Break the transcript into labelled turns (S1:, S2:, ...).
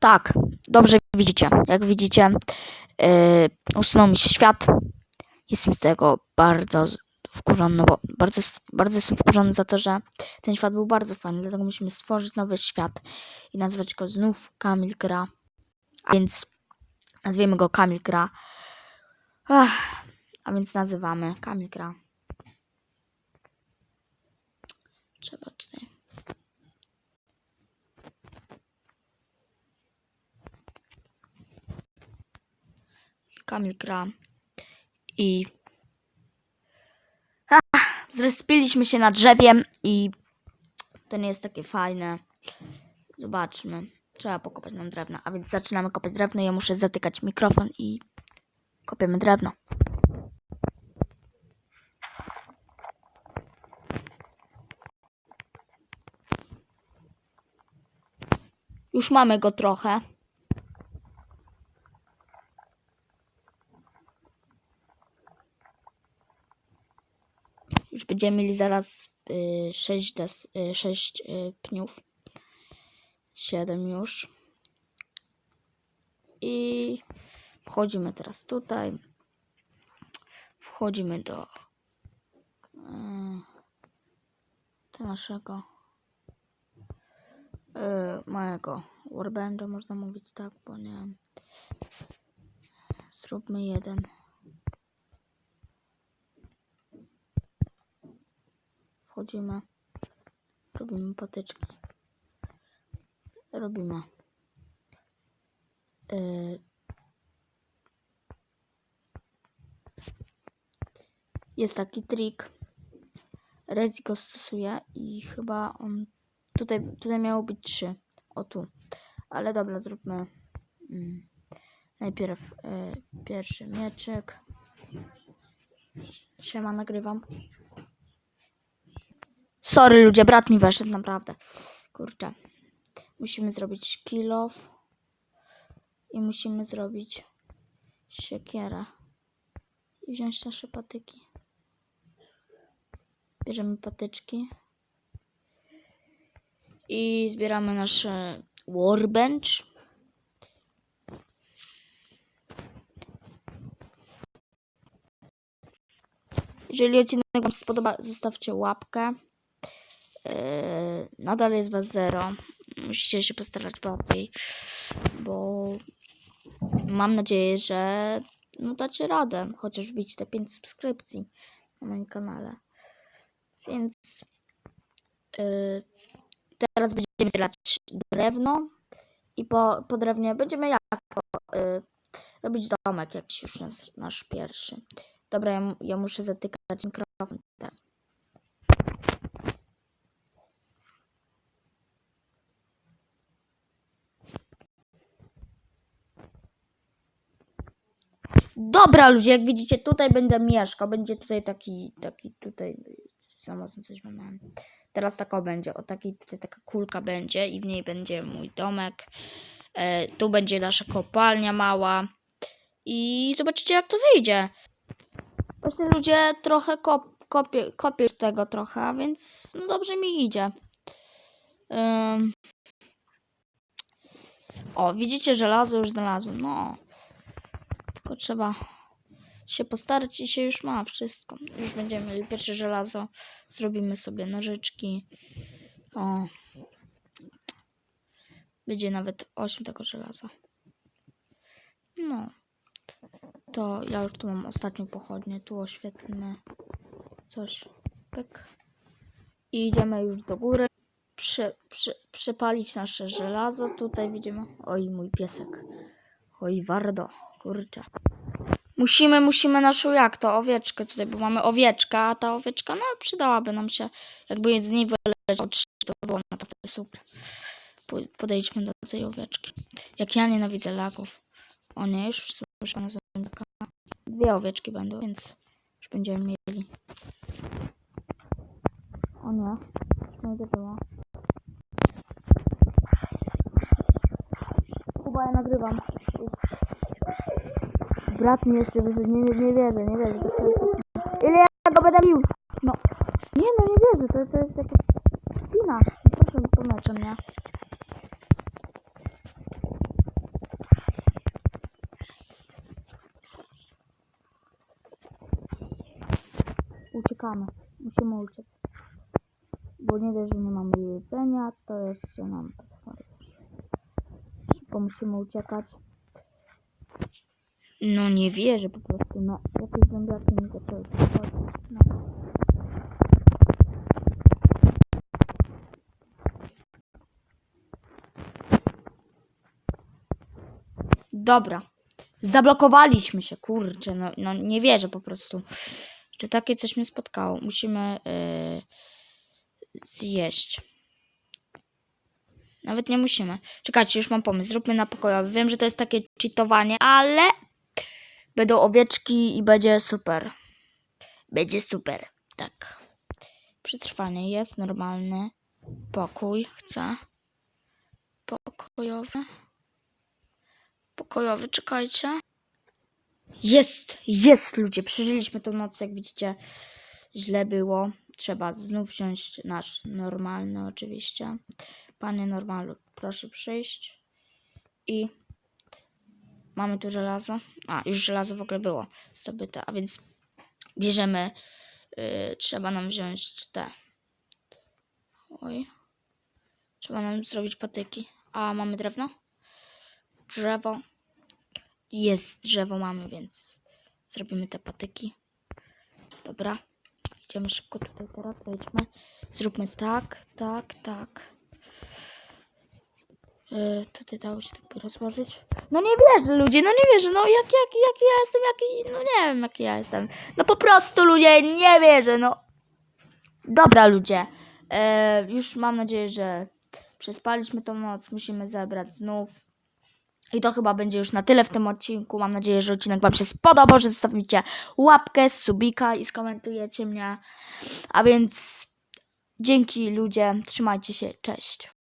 S1: Tak, dobrze widzicie. Jak widzicie, yy, usunął mi się świat. Jestem z tego bardzo wkurzony, bo bardzo, bardzo jestem wkurzony za to, że ten świat był bardzo fajny, dlatego musimy stworzyć nowy świat i nazwać go znów Kamil Gra. A więc nazwiemy go Kamil Gra. Ach, a więc nazywamy Kamil Gra. Trzeba tutaj. Kamil gra. I. Zrespiliśmy się na drzewie i to nie jest takie fajne. Zobaczmy. Trzeba pokopać nam drewno. A więc zaczynamy kopać drewno. Ja muszę zatykać mikrofon i kopiemy drewno. Już mamy go trochę. Już będziemy mieli zaraz y, 6, des, y, 6 y, pniów. 7 już. I wchodzimy teraz tutaj. Wchodzimy do, y, do naszego y, małego workbencha, można mówić tak, bo nie. Zróbmy jeden. Wchodzimy. Robimy patyczki. Robimy. Yy. Jest taki trik. Rezi go stosuje i chyba on tutaj, tutaj miało być trzy. O tu. Ale dobra, zróbmy mm, najpierw yy, pierwszy mieczek. Siema, nagrywam. Sorry ludzie, brat mi weszedł, naprawdę. Kurczę. Musimy zrobić kill off. I musimy zrobić siekierę. I wziąć nasze patyki. Bierzemy patyczki. I zbieramy nasz e, workbench. Jeżeli odcinek Wam się spodoba, zostawcie łapkę. Yy, nadal jest was zero. Musicie się postarać bardziej, bo mam nadzieję, że no dacie radę, chociaż wbić te 5 subskrypcji na moim kanale. Więc yy, teraz będziemy zbierać drewno i po, po drewnie będziemy jak yy, robić domek jakiś już nasz, nasz pierwszy. Dobra, ja, ja muszę zatykać mikrofon teraz. Dobra ludzie, jak widzicie, tutaj będę mieszkał. Będzie tutaj taki, taki tutaj, samo coś mam. Teraz taka będzie, o takiej tutaj taka kulka będzie i w niej będzie mój domek. E, tu będzie nasza kopalnia mała. I zobaczycie jak to wyjdzie. Właśnie ludzie trochę kop, kopię, kopię tego trochę, więc no dobrze mi idzie. Ym. O, widzicie, żelazo już znalazłem. No. Tylko trzeba się postarać i się już ma wszystko. Już będziemy mieli pierwsze żelazo. Zrobimy sobie nożyczki. O. Będzie nawet 8 tego żelaza. No. To ja już tu mam ostatnią pochodnię. Tu oświetlimy coś. Pyk. I idziemy już do góry. Przy, przy, przypalić nasze żelazo. Tutaj widzimy. Oj, mój piesek. Oj, wardo. Kurczę. Musimy, musimy naszą jak to owieczkę tutaj, bo mamy owieczkę, a ta owieczka, no przydałaby nam się, jakby z niej wyleciało trzy, to by było naprawdę super. Po- Podejdźmy do tej owieczki. Jak ja nienawidzę lagów. O nie, już słyszę na taka. Dwie owieczki będą, więc już będziemy mieli. O nie, już nie uderzyło. Kuba, ja nagrywam brat mi jeszcze wyszedł, nie, nie, nie wierzę, nie wierzę. Ile ja go będę bił? No, nie no, nie wierzę, to, to jest jakaś spina. Proszę, pomeczę mnie. Uciekamy, musimy uciec. Bo nie dość, że nie mamy jedzenia, to jeszcze nam potworzy. Bo musimy uciekać. No nie wierzę po prostu, no jakieś zombiaki mi zaczęły przychodzić. No. Dobra. Zablokowaliśmy się, kurczę, no, no nie wierzę po prostu, że takie coś mnie spotkało. Musimy yy, zjeść. Nawet nie musimy. Czekajcie, już mam pomysł. Zróbmy na pokojowy. Wiem, że to jest takie cheatowanie, ale będą owieczki i będzie super. Będzie super. Tak. Przetrwanie jest normalny. Pokój chcę. Pokojowy. Pokojowy, czekajcie. Jest, jest ludzie. Przeżyliśmy tą noc, jak widzicie. Źle było. Trzeba znów wziąć nasz normalny oczywiście. Panie normalu, proszę przyjść. I mamy tu żelazo. A, już żelazo w ogóle było zdobyte, a więc bierzemy. y, trzeba nam wziąć te. Oj. Trzeba nam zrobić patyki. A mamy drewno? Drzewo. Jest drzewo mamy, więc zrobimy te patyki. Dobra. Idziemy szybko tutaj teraz, wejdźmy. Zróbmy tak, tak, tak. Yy, tutaj dało się tak rozłożyć. No nie wierzę ludzie, no nie wierzę, no jak, jak, jaki ja jestem, jaki, no nie wiem jaki ja jestem. No po prostu ludzie, nie wierzę, no. Dobra ludzie, e, już mam nadzieję, że przespaliśmy tą noc, musimy zebrać znów. I to chyba będzie już na tyle w tym odcinku. Mam nadzieję, że odcinek Wam się spodobał, że zostawicie łapkę, subika i skomentujecie mnie. A więc dzięki ludzie, trzymajcie się, cześć.